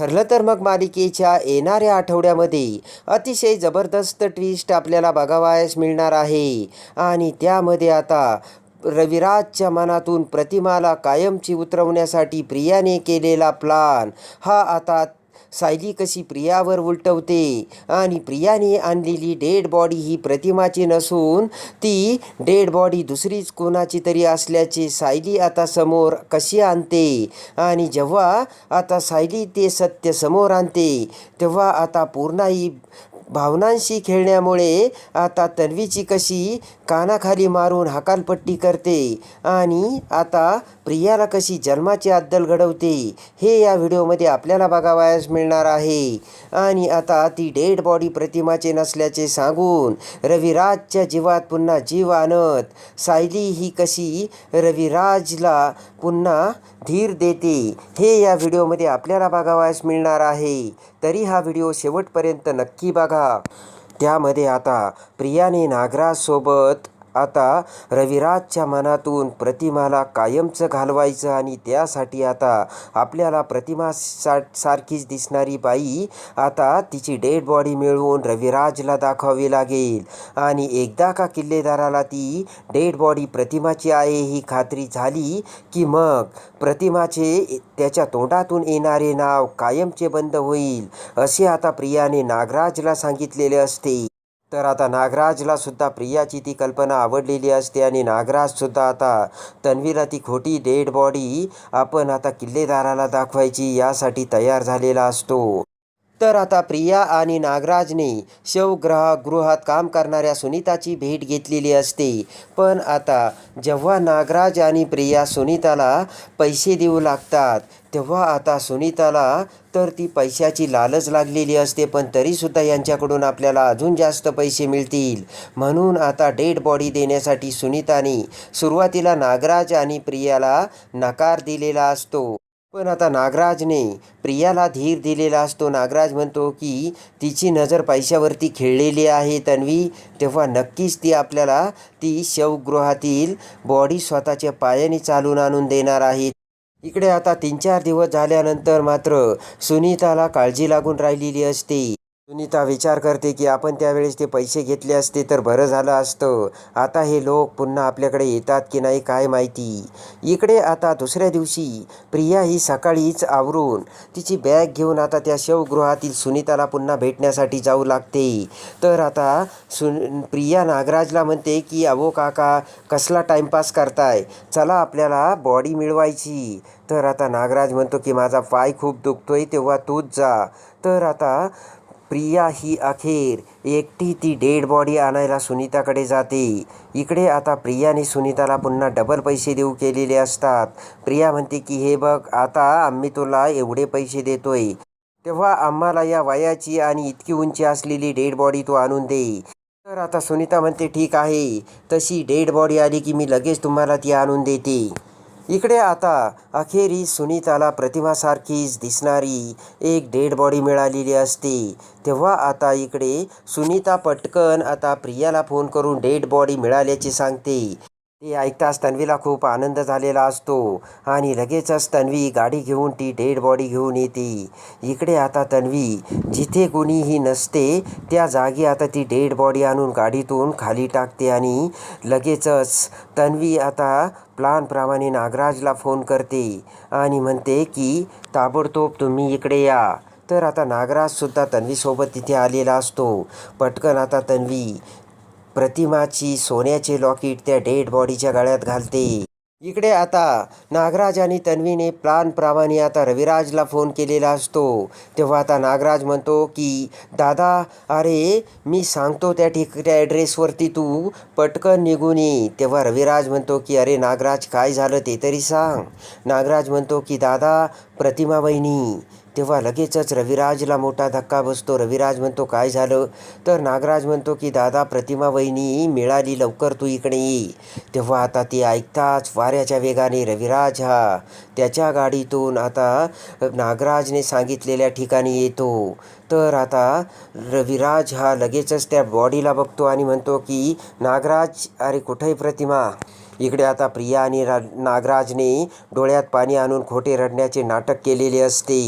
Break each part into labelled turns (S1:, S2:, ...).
S1: ठरलं तर मग मालिकेच्या येणाऱ्या आठवड्यामध्ये अतिशय जबरदस्त ट्विस्ट आपल्याला बघावयास मिळणार आहे. आणि त्यामध्ये आता रविराजच्या मनातून प्रतिमाला कायमची उतरवण्यासाठी प्रियाने केलेला प्लान हा आता सायली कशी प्रियावर उलटवते आणि प्रियाने आणलेली डेड बॉडी ही प्रतिमाची नसून ती डेड बॉडी दुसरीच कोणाची तरी असल्याचे सायली आता समोर कशी आणते? आणि जेव्हा आता सायली ते सत्य समोर आणते तेव्हा आता पूर्ण ही भावनांशी खेळण्यामुळे आता तन्वीची कशी कानाखाली मारून हकालपट्टी करते आणि आता प्रियाला कशी जन्माची अद्दल घडवते हे या व्हिडिओमध्ये आपल्याला बघावयास मिळणार आहे. आणि आता ती डेड बॉडी प्रतिमाचे नसल्याचे सांगून रविराजच्या जीवात पुन्हा जीव आणत सायली ही कशी रविराजला पुन्हा धीर देते हे या व्हिडिओमध्ये आपल्याला बघावयास मिळणार आहे. तरी हा व्हिडिओ शेवटपर्यंत नक्की बघा. त्यामध्ये आता प्रियाने नागराजसोबत आता रविराजच्या मनातून प्रतिमाला कायमचं घालवायचं आणि त्यासाठी आता आपल्याला प्रतिमा सा सारखीच दिसणारी बाई आता तिची डेड बॉडी मिळवून रविराजला दाखवावी लागेल. आणि एकदा का किल्लेदाराला ती डेड बॉडी प्रतिमाची आहे ही खात्री झाली की मग प्रतिमाचे त्याच्या तोंडातून येणारे नाव कायमचे बंद होईल असे आता प्रियाने नागराजला सांगितलेले असते. तर आता नागराजला सुद्धा प्रियाची ती कल्पना आवडलेली असते आणि नागराजसुद्धा आता तन्वीला ती खोटी डेड बॉडी आपण आता किल्लेदाराला दाखवायची यासाठी तयार झालेला असतो. तर आता प्रिया आणि नागराजने शवग्रह गृहात काम करणाऱ्या सुनीताची भेट घेतलेली असते. पण आता जेव्हा नागराज आणि प्रिया सुनीताला पैसे देऊ लागतात तेव्हा आता सुनीताला तर ती पैशाची लालच लागलेली असते पण तरीसुद्धा यांच्याकडून आपल्याला अजून जास्त पैसे मिळतील. म्हणून आता डेड बॉडी देण्यासाठी सुनीताने सुरुवातीला नागराज आणि प्रियाला नकार दिलेला असतो. पण आता नागराजने प्रियाला धीर दिलेला असतो. नागराज म्हणतो की तिची नजर पैशावरती खेळलेली आहे तन्वी. तेव्हा नक्कीच ती आपल्याला ती शवगृहातील बॉडी स्वतःच्या पायाने चालून आणून देणार आहे. इकडे आता तीन चार दिवस झाल्यानंतर मात्र सुनीताला काळजी लागून राहिलेली असते. सुनीता विचार करते की आपण त्यावेळेस ते पैसे घेतले असते तर बरं झालं असतं. आता हे लोक पुन्हा आपल्याकडे येतात की नाही काय माहिती. इकडे आता दुसऱ्या दिवशी प्रिया ही सकाळीच आवरून तिची बॅग घेऊन आता त्या शवगृहातील सुनीताला पुन्हा भेटण्यासाठी जाऊ लागते. तर आता सुन प्रिया नागराजला म्हणते की अवो काका कसला टाईमपास करताय? चला आपल्याला बॉडी मिळवायची. तर आता नागराज म्हणतो की माझा पाय खूप दुखतोय तेव्हा तूच जा. तर आता प्रिया ही अखेर एकटी ती डेड बॉडी आणायला सुनीताकडे जाते. इकडे आता प्रियाने सुनीताला पुन्हा डबल पैसे देऊ केलेले असतात. प्रिया म्हणते की हे बघ आता आम्ही तुला एवढे पैसे देतोय. तेव्हा आम्हाला या वयाची आणि इतकी उंची असलेली डेड बॉडी तू आणून दे. तर आता सुनीता म्हणते ठीक आहे. तशी डेड बॉडी आली की मी लगेच तुम्हाला ती आणून देते. इकडे आता अखेरीस सुनीताला प्रतिमासारखीच दिसणारी एक डेड बॉडी मिळालेली असते. तेव्हा आता इकडे सुनीता पटकन आता प्रियाला फोन करून डेड बॉडी मिळाल्याचे सांगते. ते ऐकताच तन्वीला खूप आनंद झालेला असतो. आणि लगेचच तन्वी गाडी घेऊन ती डेड बॉडी घेऊन येते. इकडे आता तन्वी जिथे कोणीही नसते त्या जागी आता ती डेड बॉडी आणून गाडीतून खाली टाकते आणि लगेचच तन्वी आता प्लानप्रमाणे नागराजला फोन करते आणि म्हणते की ताबडतोब तुम्ही इकडे या. तर आता नागराजसुद्धा तन्वीसोबत तिथे आलेला असतो. पटकन आता तन्वी प्रतिमाची सोन्याचे लॉकेट त्या डेड बॉडीच्या गळ्यात घालते. इकडे आता नागराज आणि तन्वीने प्लानप्रमाणे आता रविराजला फोन केलेला असतो. तेव्हा आता नागराज म्हणतो की दादा अरे मी सांगतो त्या ठिक त्या ॲड्रेसवरती तू. पटकन निघून ये. तेव्हा रविराज म्हणतो की अरे नागराज काय झालं ते तरी सांग. नागराज म्हणतो की दादा प्रतिमा वहिनी तेव्हा लगेचच रविराजला मोठा धक्का बसतो. रविराज म्हणतो काय झालं? तर नागराज म्हणतो की दादा प्रतिमा वहिनी मिळाली लवकर तू इकडे ये. तेव्हा आता ती ऐकताच वाऱ्याच्या वेगाने रविराज हा त्याच्या गाडीतून आता नागराजने सांगितलेल्या ठिकाणी येतो. तर आता रविराज हा लगेचच त्या बॉडीला बघतो आणि म्हणतो की नागराज अरे कुठे प्रतिमा? इकडे आता प्रिया आणि नागराजने डोळ्यात पाणी आणून खोटे रडण्याचे नाटक केलेले असते.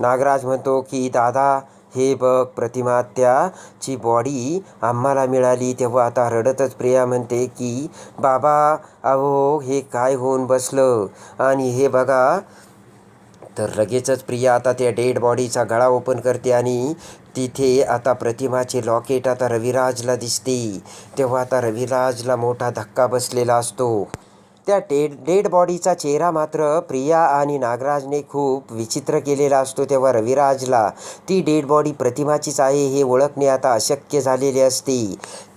S1: नागराज म्हणतो की दादा हे बघ प्रतिमा त्याची बॉडी आम्हाला मिळाली. तेव्हा आता रडतच प्रिया म्हणते की बाबा अहो हे काय होऊन बसलं? आणि हे बघा तर लगेचच प्रिया आता त्या डेड बॉडीचा गळा ओपन करते आणि तिथे आता प्रतिमाचे लॉकेट आता रविराजला दिसते. तेव्हा आता रविराजला मोठा धक्का बसलेला असतो. त्या डेड डेड बॉडीचा चेहरा मात्र प्रिया आणि नागराजने खूप विचित्र केलेला असतो तेव्हा रविराजला. ती डेड बॉडी प्रतिमाचीच आहे हे ओळखणे आता अशक्य झालेले असते.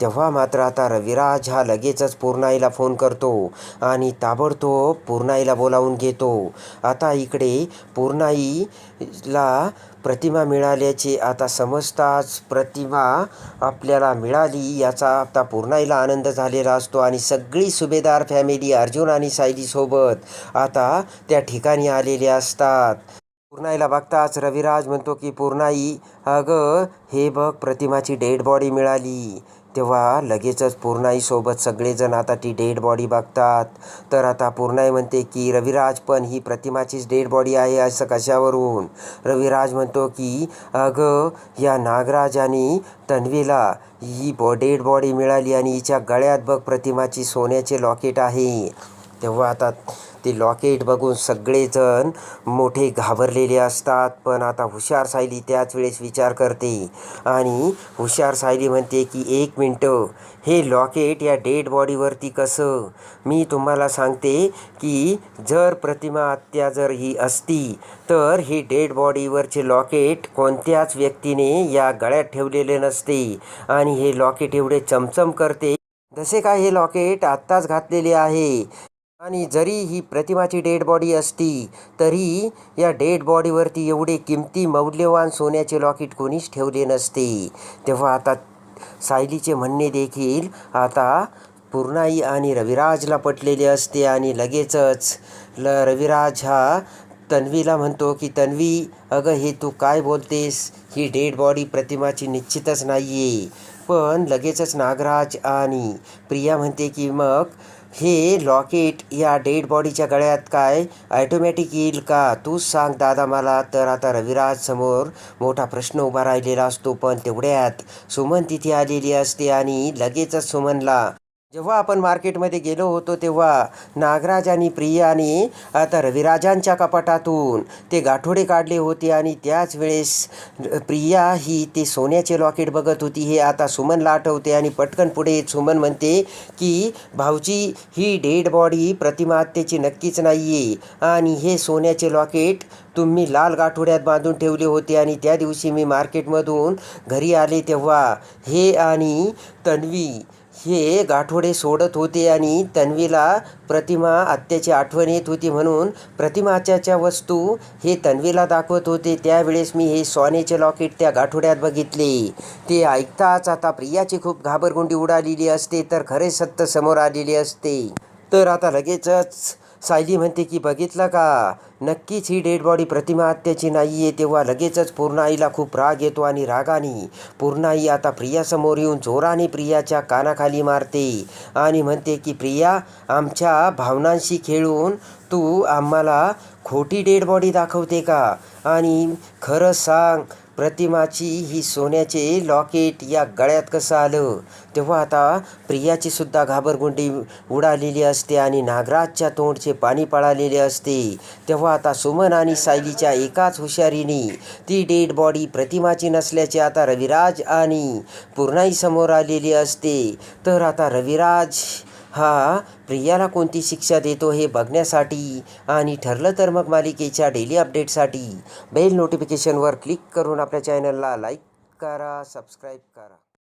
S1: तेव्हा मात्र आता रविराज हा लगेचच पूर्णाईला फोन करतो आणि ताबडतोब पूर्णाईला बोलावून घेतो. आता इकडे पूर्णाईला प्रतिमा मिळाल्याचे आता समजताच प्रतिमा आपल्याला मिळाली याचा आता पूर्णाईला आनंद झालेला असतो. आणि सगळी सुभेदार फॅमिली अर्जुन आणि सायलीसोबत आता त्या ठिकाणी आलेले असतात. पूर्णाईला बघताच रविराज म्हणतो की पूर्णाई अगं हे बघ प्रतिमाची डेड बॉडी मिळाली. तेव्हा लगेचच पूर्णाईसोबत सगळेजण आता ती डेड बॉडी बघतात. तर आता पूर्णाई म्हणते की रविराज पण ही प्रतिमाचीच डेड बॉडी आहे असं कशावरून? रविराज म्हणतो की अगं या नागराज आणि तन्वीला ही बॉ डेड बॉडी मिळाली आणि हिच्या गळ्यात बघ प्रतिमाची सोन्याचे लॉकेट आहे. तेव्हा आता ते लॉकेट बघून सगळेजण मोठे घाबरलेले असतात. पण आता हुशार सायली त्याच वेळेस विचार करते आणि हुशार सायली म्हणते की एक मिनटं हे लॉकेट या डेड बॉडीवरती कसं? मी तुम्हाला सांगते की जर प्रतिमा हत्या जर ही असती तर ही डेड बॉडीवरचे लॉकेट कोणत्याच व्यक्तीने या गळ्यात ठेवलेले नसते आणि हे लॉकेट एवढे चमचम करते. जसे काय हे लॉकेट आत्ताच घातलेले आहे. आणि जरी ही प्रतिमाची डेड बॉडी असती तरी या डेड बॉडीवरती एवढे किमती मौल्यवान सोन्याचे लॉकेट कोणीच ठेवले नसते. तेव्हा आता सायलीचे म्हणणे देखील आता पूर्णाई आणि रविराजला पटलेले असते आणि लगेचच ल रविराज हा तन्वीला म्हणतो की तन्वी अगं हे तू काय बोलतेस? ही डेड बॉडी प्रतिमाची निश्चितच नाही आहे पण लगेचच नागराज आणि प्रिया म्हणते की मग हे लॉकेट या डेड बॉडीच्या गळ्यात काय? ॲटोमॅटिक येईल का? तूच सांग दादा मला. तर आता रविराज समोर मोठा प्रश्न उभा राहिलेला असतो पण तेवढ्यात सुमन तिथे आलेली असते आणि लगेचच सुमनला जेव्हा आपण मार्केटमध्ये गेलो होतो तेव्हा नागराज आणि प्रियाने आता रविराजांच्या कपाटातून ते गाठोडे काढले होते आणि त्याच वेळेस प्रिया ही ते सोन्याचे लॉकेट बघत होती. हे आता सुमनला आठवते आणि पटकन पुढे सुमन म्हणते की भाऊजी ही डेड बॉडी प्रतिमाहत्येची नक्कीच नाही आहे आणि हे सोन्याचे लॉकेट तुम्ही लाल गाठोड्यात बांधून ठेवले होते आणि त्या दिवशी मी मार्केटमधून घरी आले तेव्हा हे आणि तन्वी हे गाठोडे सोडत होते आणि तन्वीला प्रतिमा आत्याची आठवण येत होती म्हणून प्रतिमाच्या वस्तू हे तन्वीला दाखवत होते. त्यावेळेस मी हे सोन्याचे लॉकेट त्या गाठोड्यात बघितले. ते ऐकताच आता प्रियाची खूप घाबरगुंडी उडालेली असते तर खरे सत्य समोर आलेले असते. तर आता लगेचच सायली म्हणते की बघितलं का? नक्कीच ही डेड बॉडी प्रतिमा हत्याची नाही आहे. तेव्हा लगेचच पूर्णाईला खूप राग येतो आणि रागाने पूर्णाई आता प्रियासमोर येऊन जोराने प्रियाच्या कानाखाली मारते आणि म्हणते की प्रिया आमच्या भावनांशी खेळून तू आम्हाला खोटी डेड बॉडी दाखवते का? आणि खरं सांग प्रतिमाची ही सोन्याचे लॉकेट या गळ्यात कसं आलं? तेव्हा आता प्रियाची सुद्धा घाबरगुंडी उडालेली असते आणि नागराजच्या तोंडचे पाणी पळालेले असते. तेव्हा आता सुमन आणि सायलीच्या एकाच हुशारीने ती डेड बॉडी प्रतिमाची नसल्याचे आता रविराज आणि पूर्णाई समोर आलेली असते. तर आता रविराज हा प्रियाला कोणती शिक्षा देतो हे बघण्यासाठी? आणि ठरलं तर मग मालिकेच्या डेली अपडेटसाठी बेल नोटिफिकेशनवर क्लिक करून आपल्या चॅनलला लाईक करा सबस्क्राईब करा.